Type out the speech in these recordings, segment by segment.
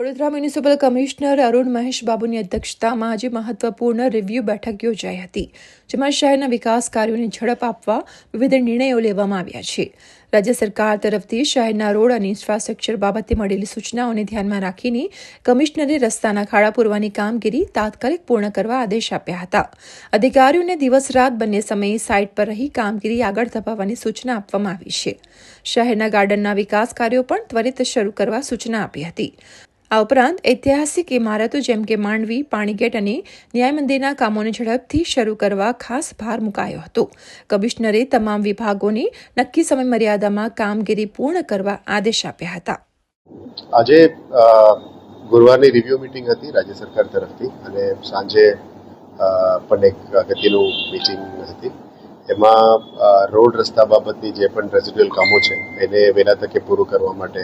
Vadodara municipal commissioner Arun Mahesh બાબુની અધ્યક્ષતામાં આજે મહત્વપૂર્ણ રિવ્યૂ બેઠક યોજાઈ હતી, જેમાં શહેરના વિકાસ કાર્યોને ઝડપ આપવા વિવિધ નિર્ણયો લેવામાં આવ્યા છે. રાજ્ય સરકાર તરફથી શહેરના રોડ અને ઇન્ફ્રાસ્ટ્રક્ચર બાબતે મળેલી સૂચનાઓને ધ્યાનમાં રાખીને કમિશનરે રસ્તાના ખાડા પૂરવાની કામગીરી તાત્કાલિક પૂર્ણ કરવા આદેશ આપ્યા હતા. અધિકારીઓને દિવસ રાત બંને સમયે સાઇટ પર રહી કામગીરી આગળ ધપાવવાની સૂચના આપવામાં આવી છે. શહેરના ગાર્ડનના વિકાસ કાર્યો પણ ત્વરિત શરૂ કરવા સૂચના આપી હતી. આ ઉપરાંત ઐતિહાસિક ઇમારતો જેમ કે માંડવી, પાણીગેટ અને ન્યાય મંદિરના કામોને ઝડપથી શરૂ કરવા ખાસ ભાર મુકાયો હતો. કમિશનરે તમામ વિભાગોને નક્કી સમય મર્યાદામાં કામગીરી પૂર્ણ કરવા આદેશ આપ્યા હતા. આજે ગુરુવારની રિવ્યુ મિટિંગ હતી રાજ્ય સરકાર તરફથી અને સાંજે પણ એક અગત્યનું મિટિંગ હતી. એમાં રોડ રસ્તા બાબતની જે પણ રેસિડ્યુઅલ કામો છે, એને વહેલા તકે પૂરું કરવા માટે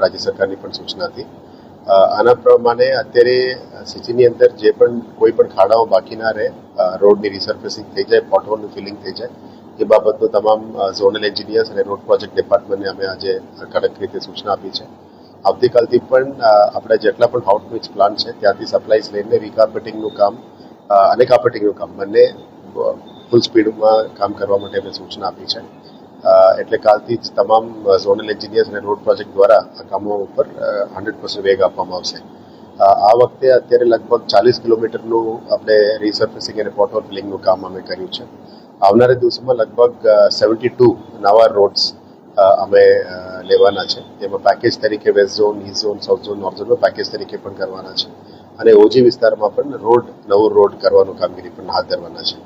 રાજ્ય સરકારની પણ સૂચના હતી. આના પ્રમાણે અત્યારે સિટીની અંદર જે પણ કોઈ પણ ખાડાઓ બાકી ના રહે રોડની રિસર્ફેસિંગ થઈ જાય પોટહોલનું ફિલિંગ થઈ જાય, એ બાબતનું તમામ ઝોનલ એન્જિનિયર્સ અને રોડ પ્રોજેક્ટ ડિપાર્ટમેન્ટને અમે આજે કડક રીતે સૂચના આપી છે. આવતીકાલથી પણ આપણા જેટલા પણ આઉટરીચ પ્લાન છે, ત્યાંથી સપ્લાઈઝ લઈને રિકાર્પેટિંગનું કામ અને કાર્પેટિંગનું કામ બંને ફૂલ સ્પીડમાં કામ કરવા માટે અમે સૂચના આપી છે. એટલે કાલથી જ તમામ ઝોનલ એન્જિનિયર્સ અને રોડ પ્રોજેક્ટ દ્વારા આ કામો ઉપર હંડ્રેડ પર્સન્ટ વેગ આપવામાં આવશે. આ વખતે અત્યારે લગભગ ચાલીસ કિલોમીટરનું આપણે રિસર્ફેસિંગ અને પોટહોલ ફિલિંગનું કામ અમે કર્યું છે. આવનારા દિવસોમાં લગભગ સેવન્ટી ટુ નવા રોડ્સ અમે લેવાના છે. એમાં પેકેજ તરીકે west zone east zone south zone north ઝોનમાં પેકેજ તરીકે પણ કરવાના છે. અને ઓજી વિસ્તારમાં પણ રોડ નવું રોડ કરવાનું કામગીરી પણ હાથ ધરવાના છે.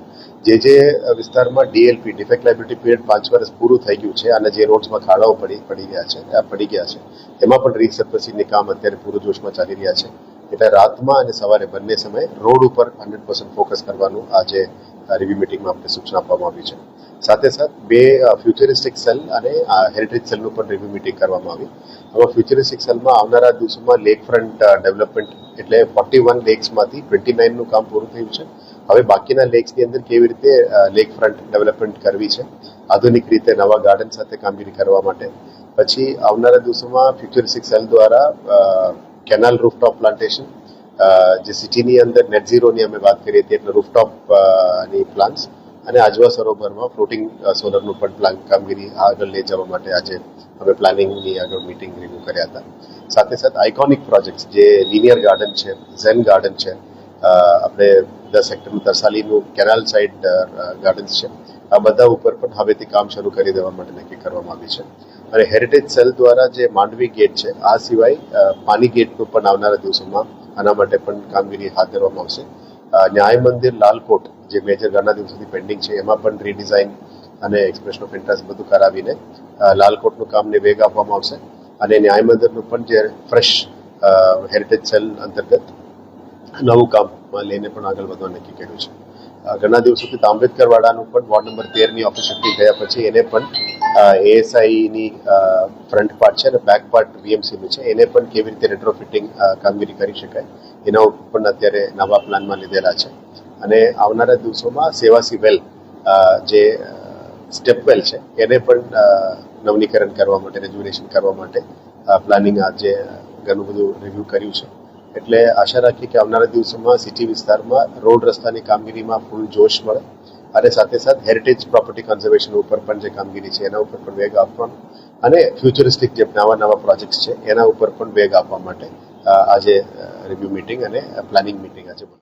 જે જે વિસ્તારમાં ડીએલપી ડિફેક્ટ લાઇબિલિટી પીરિયડ પાંચ વર્ષ પૂરું થઈ ગયું છે અને જે રોડ્સમાં ખાડાઓ પડી પડી ગયા છે પડી ગયા છે. એમાં પણ રીસર્ફેસિંગની કામ અત્યારે પૂરું જોશમાં ચાલી રહ્યા છે. એટલે રાતમાં અને સવારે બંને સમયે રોડ ઉપર હંડ્રેડ પર્સન્ટ ફોકસ કરવાનું આજે રિવ્યુ મિટિંગમાં આપણે સૂચના આપવામાં આવી છે. સાથે સાથ બે ફ્યુચરિસ્ટિક સેલ અને હેરિટેજ સેલનું પણ રિવ્યુ મિટિંગ કરવામાં આવી. હવે ફ્યુચરિસ્ટિક સેલમાં આવનારા દિવસોમાં લેક ફ્રન્ટ ડેવલપમેન્ટ એટલે ફોર્ટી વન લેક્સમાંથી ટ્વેન્ટી નાઇનનું કામ પૂરું થયું છે. હવે બાકીના લેક્સની અંદર કેવી રીતે લેક ફ્રન્ટ ડેવલપમેન્ટ કરવી છે? આધુનિક રીતે નવા ગાર્ડન સાથે કામગીરી કરવા માટે. પછી આવનારા દિવસોમાં ફ્યુચરિસ્ટિક સેલ દ્વારા કેનાલ રૂફટોપ પ્લાન્ટેશન જે સિટીની અંદર નેટ ઝીરોની અમે વાત કરીએ હતી એટલે રૂફટોપની પ્લાન્સ અને આજવા સરોવરમાં ફ્લોટિંગ સોલરનું પણ પ્લાન કામગીરી આગળ લઈ જવા માટે આજે અમે પ્લાનિંગની આગળ મિટિંગ રિવ્યુ કર્યા હતા. સાથે સાથે આઇકોનિક પ્રોજેક્ટ્સ જે લિનિયર ગાર્ડન છે ઝેન ગાર્ડન છે આપણે દસ હેક્ટરનું તરસાલીનું કેનાલ સાઇડ ગાર્ડન્સ છે. આ બધા ઉપર પણ હવેથી કામ શરૂ કરી દેવા માટે નક્કી કરવામાં આવી છે. અને હેરિટેજ સેલ દ્વારા જે માંડવી ગેટ છે, આ સિવાય પાની ગેટનું પણ આવનારા દિવસોમાં આના માટે પણ કામગીરી હાથ ધરવામાં આવશે. ન્યાય મંદિર લાલકોટ, જે મેજર ઘણા દિવસોથી પેન્ડિંગ છે, એમાં પણ રીડિઝાઇન અને એક્સપ્રેશન ઓફ ઇન્ટરેસ્ટ બધું કરાવીને લાલકોટનું કામને વેગ આપવામાં આવશે. અને ન્યાય મંદિરનું પણ જે ફ્રેશ હેરિટેજ સેલ અંતર્ગત નવું કામમાં લઈને પણ આગળ વધવા નક્કી કર્યું છે. ઘણા દિવસોથી તાંબેડકર વાડાનું પણ વોર્ડ નંબર તેરની ઓફિસ શિફ્ટિંગ થયા પછી એને પણ એએસઆઈની ફ્રન્ટ પાર્ટ છે અને બેક પાર્ટ વીએમસીનું છે. એને પણ કેવી રીતે રેટ્રોફિટિંગ કામગીરી કરી શકાય એના ઉપર પણ અત્યારે નવા પ્લાનમાં લીધેલા છે. અને આવનારા દિવસોમાં સેવાસી વેલ જે સ્ટેપ વેલ છે, એને પણ નવનીકરણ કરવા માટે રેજ્યુનેશન કરવા માટે પ્લાનિંગ આજે ઘણું બધું રિવ્યૂ કર્યું છે. એટલે આશા રાખીએ કે આવનારા દિવસોમાં સિટી વિસ્તારમાં રોડ રસ્તાની કામગીરીમાં ફૂલ જોશ મળે. અને સાથે સાથે હેરિટેજ પ્રોપર્ટી કન્ઝર્વેશન ઉપર પણ જે કામગીરી છે, એના ઉપર પણ વેગ આપવાનો અને ફ્યુચરિસ્ટિક જે નવા નવા પ્રોજેક્ટ્સ છે, એના ઉપર પણ વેગ આપવા માટે આજે રિવ્યુ મિટિંગ અને પ્લાનિંગ મિટિંગ આજે